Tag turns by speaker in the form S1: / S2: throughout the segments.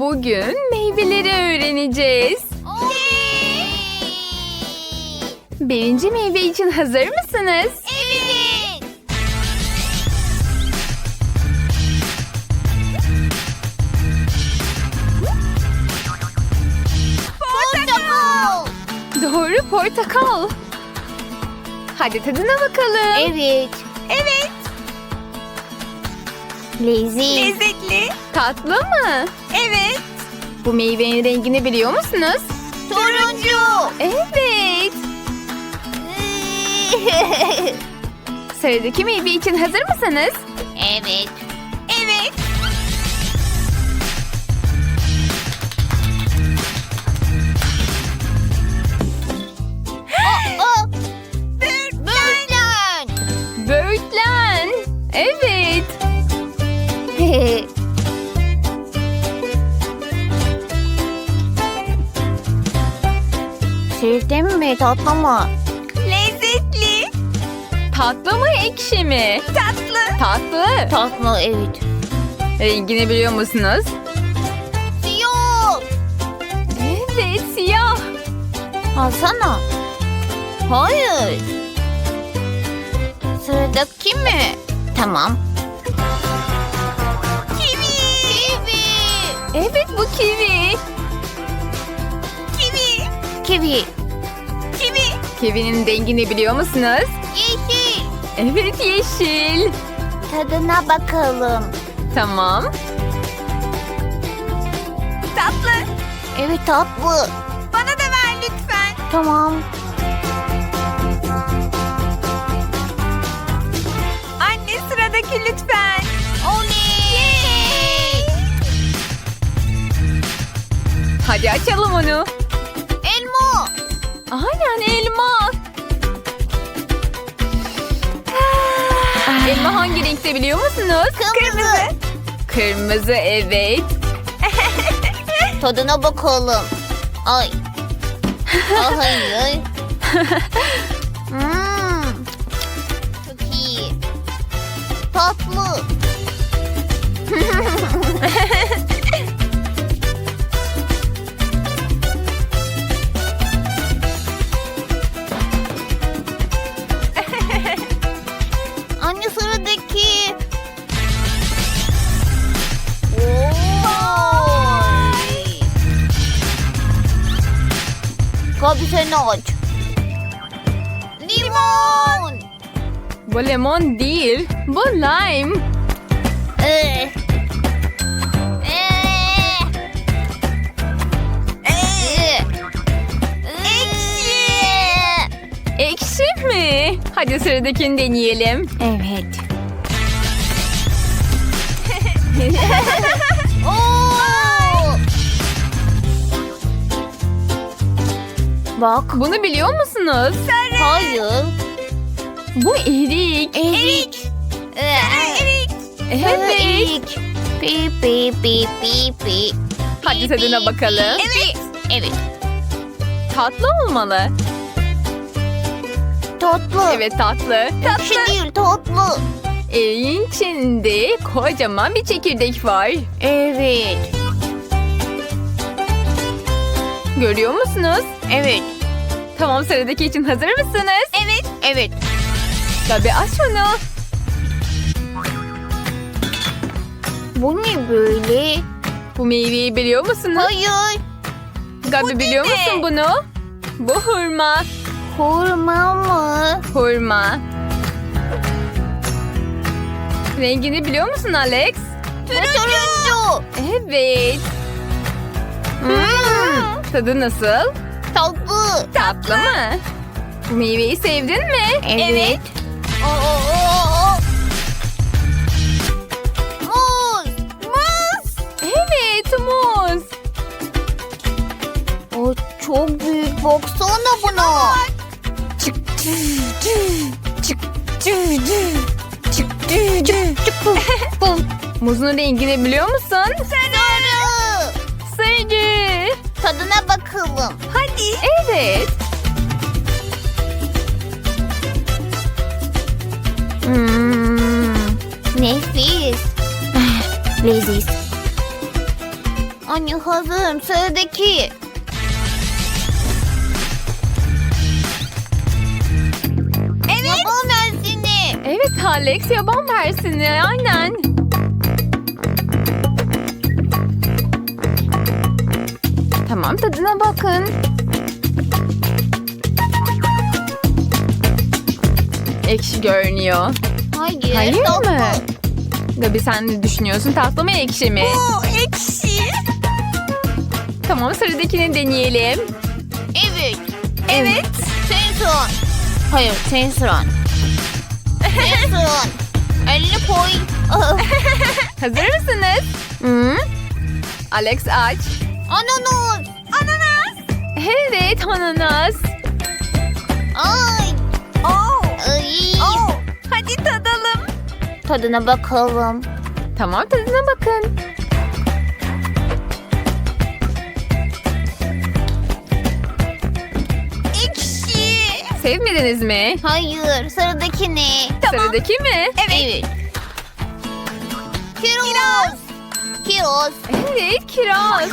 S1: Bugün meyveleri öğreneceğiz. Birinci meyve için hazır mısınız?
S2: Evet. Portakal.
S1: Doğru portakal. Hadi tadına bakalım.
S2: Evet. Evet. Leziz.
S3: Lezzetli.
S1: Tatlı mı?
S3: Evet.
S1: Bu meyvenin rengini biliyor musunuz?
S2: Turuncu.
S1: Evet. Sıradaki meyve için hazır mısınız?
S2: evet.
S3: Evet.
S2: Sirte mi tatlı mı?
S3: Lezzetli.
S1: Tatlı mı ekşi mi?
S3: Tatlı.
S1: Tatlı.
S2: Tatlı evet.
S1: Rengini biliyor musunuz?
S2: Siyah.
S1: Evet siyah.
S2: Alsana. Hayır. Sıradaki mi? Tamam. Kivi. Kivi.
S1: Evet bu kivi.
S3: Kivi.
S2: Kivi.
S3: Kivi.
S1: Kivinin rengini biliyor musunuz?
S2: Yeşil.
S1: Evet yeşil.
S2: Tadına bakalım.
S1: Tamam.
S3: Tatlı.
S2: Evet tatlı.
S3: Bana da ver lütfen.
S2: Tamam.
S3: Anne sıradaki lütfen.
S2: Oley.
S1: Hadi açalım onu. Aynen elma. elma hangi renkte biliyor musunuz?
S2: Kırmızı.
S1: Kırmızı evet.
S2: Tadına bakalım. Ay. Ay ay. Hmm. Çok iyi. Tatlı. Aç. Limon.
S1: Bu lemon değil. Bu lime.
S2: Ee. Ee. Ee. Ekşi
S1: mi? Hadi sıradakini deneyelim.
S2: Evet. Bak.
S1: Bunu biliyor musunuz?
S2: Hayır.
S1: Bu erik.
S2: Erik. Erik.
S1: Evet.
S2: Erik. Pi pi pi pi pi.
S1: Hadi tadına bakalım.
S2: Evet. Evet.
S1: Tatlı olmalı.
S2: Tatlı.
S1: Evet tatlı.
S2: Ekşi değil tatlı.
S1: Eriğin içinde kocaman bir çekirdek var.
S2: Evet.
S1: Görüyor musunuz?
S2: Evet.
S1: Tamam sıradaki için hazır mısınız?
S2: Evet. Evet.
S1: Tabii aç onu.
S2: Bu ne böyle?
S1: Bu meyveyi biliyor musunuz?
S2: Hayır.
S1: Gabi biliyor
S3: ne?
S1: musun bunu? Bu hurma.
S2: Hurma mı?
S1: Hurma. Rengini biliyor musun Alex?
S2: Turuncu.
S1: Evet.
S2: Hmm.
S1: Tadı nasıl?
S2: Tatlı.
S1: Tatlı mı? Bu meyveyi sevdin mi?
S2: Evet. Oo, oo, oo. Muz. Muz.
S1: Evet muz.
S2: O çok büyük. Baksana buna.
S1: Çık tü tü. Çık tü tü. Çık tü tü. Muzun rengini biliyor musun?
S2: Sarı. Tadına bakalım.
S3: Hadi.
S1: Evet.
S2: Hmm, nefis. Leziz. Anne hazırım. Sıradaki.
S3: Evet.
S2: Yaban mersini.
S1: Evet Alex yaban versini aynen. Tamam tadına bakın. Ekşi görünüyor.
S2: Hayır.
S1: Hayır
S2: tatlı.
S1: mı? Gabi sen ne düşünüyorsun? Tatlı mı ekşi mi?
S3: Bu ekşi.
S1: Tamam sıradakini deneyelim.
S2: Evet.
S3: Evet.
S2: Senson. Hayır senson. Senson. 50 point.
S1: Hazır mısınız? Hı? Alex aç.
S2: Ananas.
S1: Evet ananas.
S2: Ay.
S3: Oh.
S2: Ay.
S3: Oh. Hadi tadalım.
S2: Tadına bakalım.
S1: Tamam tadına bakın.
S3: Ekşi.
S1: Sevmediniz mi?
S2: Hayır. Sıradaki ne?
S3: Tamam.
S1: Sıradaki mi?
S3: Evet.
S2: Kiraz. Kiraz.
S1: Evet kiraz.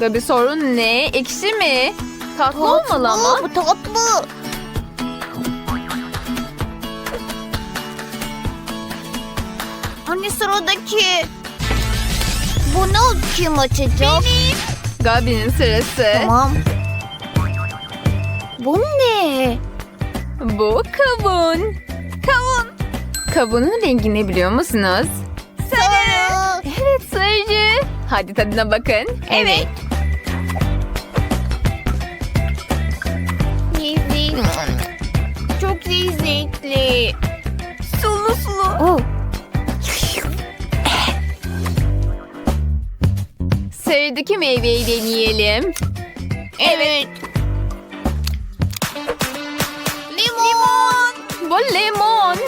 S1: Gabi sorun ne? Ekşi mi? Tatlı olmalı ama.
S2: Bu tatlı. Anne sıradaki. Bunu kim açacak?
S3: Benim.
S1: Gabi'nin sırası.
S2: Tamam. Bu ne?
S1: Bu kavun.
S3: Kavun.
S1: Kavunun rengi ne biliyor musunuz?
S2: Sarı.
S1: Evet sarıcı. Hadi tadına bakın.
S3: Evet.
S2: Lezzet. Çok lezzetli.
S3: Sulu sulu.
S2: Oh.
S1: Sarıdaki meyveyi deneyelim.
S2: Evet. Limon.
S1: Bu limon.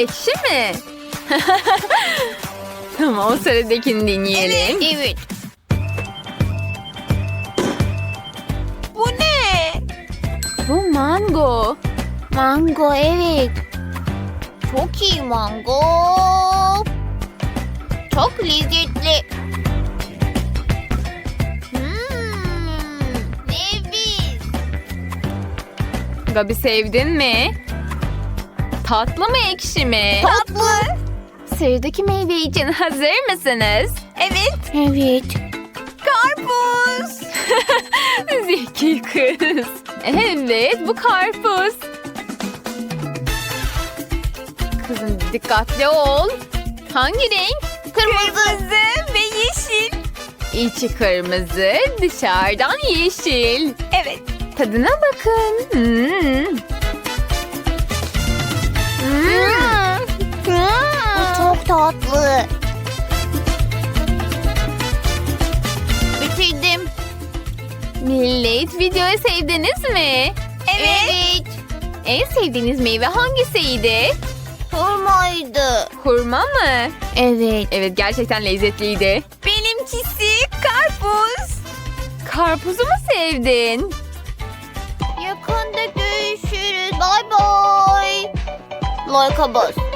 S1: Ekşi mi? tamam o sıradakini deneyelim.
S2: Evet.
S3: Bu ne?
S1: Bu mango.
S2: Mango evet. Çok iyi mango. Çok lezzetli. Hmm, nefis.
S1: Gabi sevdin mi? Tatlı mı ekşi mi?
S3: Tatlı.
S1: Sıradaki meyve için hazır mısınız?
S3: Evet.
S2: Evet.
S3: Karpuz.
S1: Zeki kız. Evet bu karpuz. Kızım dikkatli ol. Hangi renk?
S2: Kırmızı.
S3: Kırmızı ve yeşil.
S1: İçi kırmızı, dışarıdan yeşil.
S3: Evet.
S1: Tadına bakın. Hmm.
S2: Bu çok tatlı. Bitirdim.
S1: Millet videoyu sevdiniz mi?
S3: Evet.
S1: En sevdiğiniz meyve hangisiydi?
S2: Hurmaydı.
S1: Hurma mı?
S2: Evet.
S1: Evet gerçekten lezzetliydi.
S3: Benimkisi karpuz.
S1: Karpuzu mu sevdin?
S2: Yakında görüşürüz. Bay bay. Lol Kabos.